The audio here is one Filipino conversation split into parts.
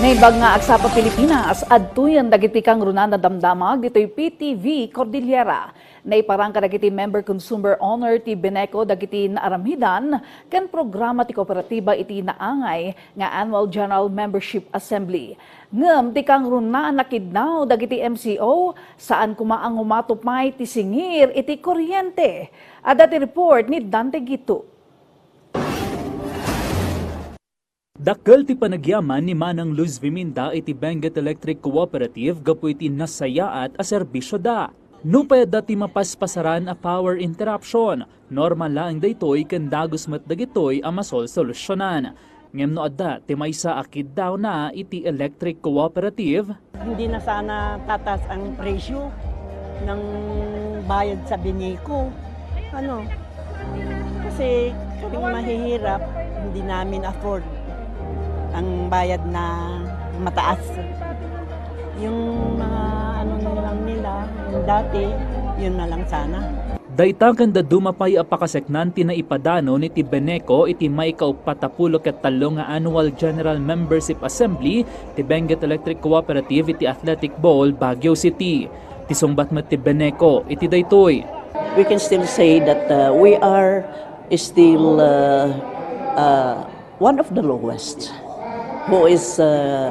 Naibag nga agsa pa Pilipinas, adtuyan dagiti kang runan na damdamag dito'y PTV Cordillera. Naiparang ka dagiti member consumer honor ti Beneco dagiti naaramhidan kan programa ti kooperatiba iti naangay nga annual general membership assembly. Ngem ti kang runan nakidnaw dagiti MCO saan kumaang umatupay ti singir iti kuryente. Ada ti report ni Dante Gitu. Dakkel ti panagyaman ni Manang Luz Viminda iti Benguet Electric Cooperative gapu iti nasayaat a serbisyo da. No pwede ti mapaspasaran a power interruption, normal lang daytoy ken dagos met dagitoy a masol solusyonan. Ngem no adda ti maysa akid daw na iti electric cooperative hindi na sana tatas ang presyo ng bayad sa biniko. Ano? Kasi kaming mahihirap, hindi namin afford ang bayad na mataas. Yung mga ano na lang nila, yung dati, yun na lang sana. Dayta kanda dumapay a pakaseknanti na ipadano ni ti Beneco iti may kaupatapulo ket talo nga annual general membership assembly ti Benguet Electric Cooperative iti Athletic Bowl Baguio City. Ti sumbat met ti Beneco iti daytoy. we can still say that uh, we are still uh, uh, one of the lowest, who is uh,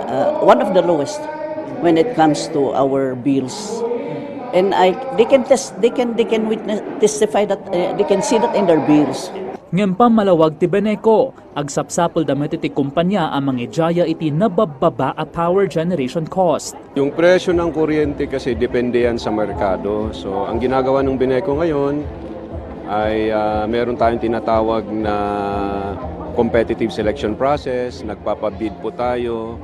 uh, one of the lowest when it comes to our bills. And I, they can test, they can, they can witness, testify that uh, they can see that in their bills. Ngem pa malawag ti Beneco, agsapsapol damit iti kumpanya ang mga ijaya iti nabababa a power generation cost. Yung presyo ng kuryente kasi depende yan sa merkado. So, ang ginagawa ng Bineco ngayon ay ah, meron tayong tinatawag na competitive selection process. Nagpapabid po tayo.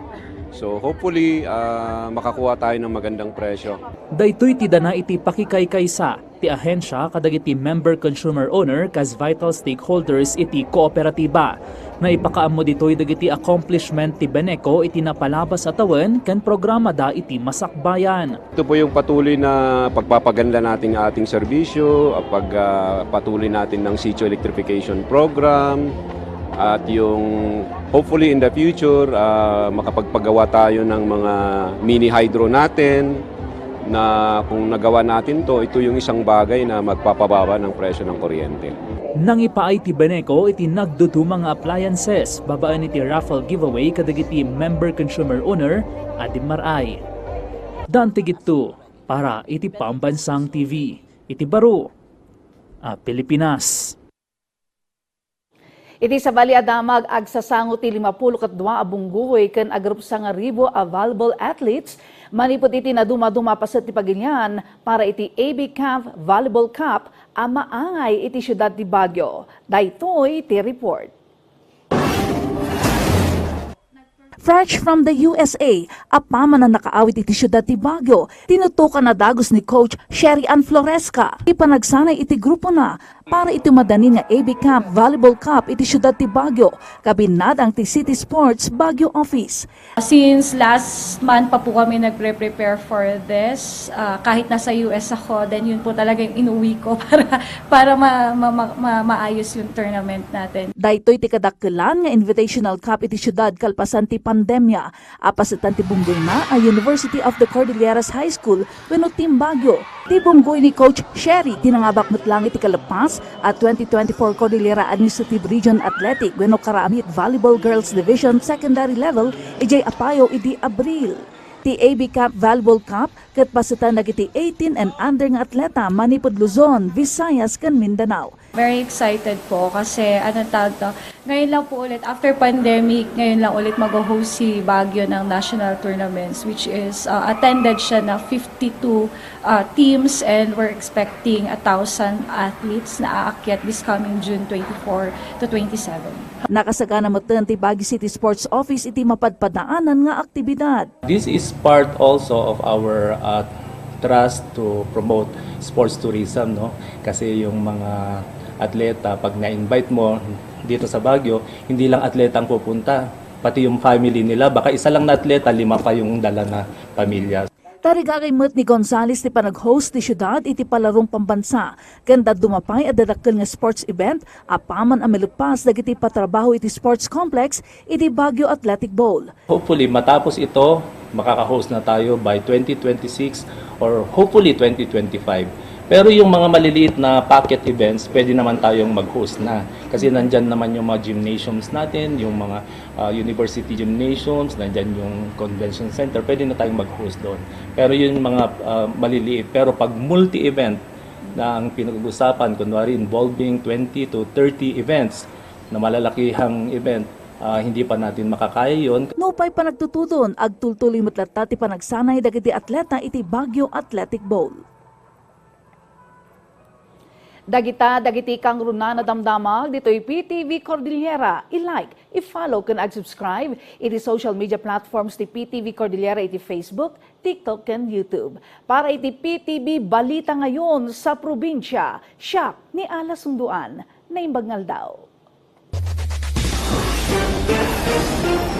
So, hopefully, ah, makakuha tayo ng magandang presyo. Daytoy ti dana iti pakikaykaysa ti ahensya kadagiti member consumer owner kas vital stakeholders iti kooperatiba. Naipakaammo ditoy dagiti accomplishment ti Beneco iti napalabas atawan ken programa da iti masakbayan. Ito po yung patuloy na pagpapaganda natin ng ating serbisyo, ah, pagpatuloy natin ng sitio electrification program, at yung hopefully in the future ah, makapagpagawa tayo ng mga mini hydro natin na kung nagawa natin to, ito yung isang bagay na magpapababa ng presyo ng kuryente. Nang ipaay ti Beneco iti nagdudumang nga appliances babaan iti raffle giveaway kadagiti member consumer owner adi maray. Dante Gitu para iti Pambansang TV iti baro a Pilipinas. Iti sa Bali Adamag agsasango ti 52 abungguhoy ken agrup sa nga ribo available athletes manipot iti na dumaduma pa sa ti pagilyan para iti AB Camp Volleyball Cup a maangay iti syudad ti Baguio. Daytoy ti report. Fresh from the USA, apama na nakaawit iti syudad ti Baguio, tinutukan na dagos ni Coach Sherry Ann Floresca. Ipanagsanay iti grupo na para iti madanin nga AB Camp Volleyball Cup iti syudad ti Baguio, kabinadang ti City Sports Baguio Office. Since last month pa po kami nagpre-prepare for this, ah, kahit nasa US ako, then yun po talaga yung inuwi ko para, para ma, ma, ma, ma- maayos yung tournament natin. Daytoy ti kadakkelan nga Invitational Cup iti syudad kalpasan ti pandemya. Apasitan ti bunggoy na a University of the Cordilleras High School wenno Team Baguio. Ti bunggoy ni Coach Sherry tinangabak met lang iti kalapas at 2024 Cordillera Administrative Region Athletic wenno Karamit Volleyball Girls Division Secondary Level ijay apayo iti Abril. Ti AB Cup Volleyball Cup ket pasitan nagiti 18 and under nga atleta manipod Luzon, Visayas ken Mindanao. Very excited po kasi ano tawag to, ngayon lang po ulit, after pandemic, ngayon lang ulit mag-host si Baguio ng national tournaments which is ah, attended siya na 52 ah, teams and we're expecting 1,000 athletes na aakyat this coming June 24 to 27. Nakasagana mo ti Baguio City Sports Office iti mapadpadaanan nga aktibidad. This is part also of our uh, trust to promote sports tourism no kasi yung mga atleta pag na-invite mo dito sa Baguio hindi lang atleta ang pupunta pati yung family nila baka isa lang na atleta lima pa yung dala na pamilya Tarigagay met ni Gonzales ti panag-host ti syudad iti palarong pambansa. Ganda dumapay at dadakkel nga sports event, apaman ang melupas dagiti patrabaho iti sports complex iti Baguio Athletic Bowl. Hopefully, matapos ito, makaka-host na tayo by 2026 or hopefully 2025. Pero yung mga maliliit na packet events, pwede naman tayong mag-host na. Kasi nandyan naman yung mga gymnasiums natin, yung mga uh, university gymnasiums, nandyan yung convention center, pwede na tayong mag-host doon. Pero yun yung mga uh, maliliit. Pero pag multi-event na ang pinag-usapan, kunwari involving 20 to 30 events na malalakihang event, ah, hindi pa natin makakaya yun. Nupay pa nagtutudon, agtultuloy matlata ti panagsanay dagiti atleta iti Baguio Athletic Bowl. Dagita, dagiti kang runa na damdamag, dito'y PTV Cordillera. I-like, i-follow, kan ag-subscribe, iti social media platforms ti PTV Cordillera iti Facebook, TikTok, and YouTube. Para iti PTV Balita ngayon sa probinsya, siya ni Ala Sunduan, na imbagnal daw. Let's go.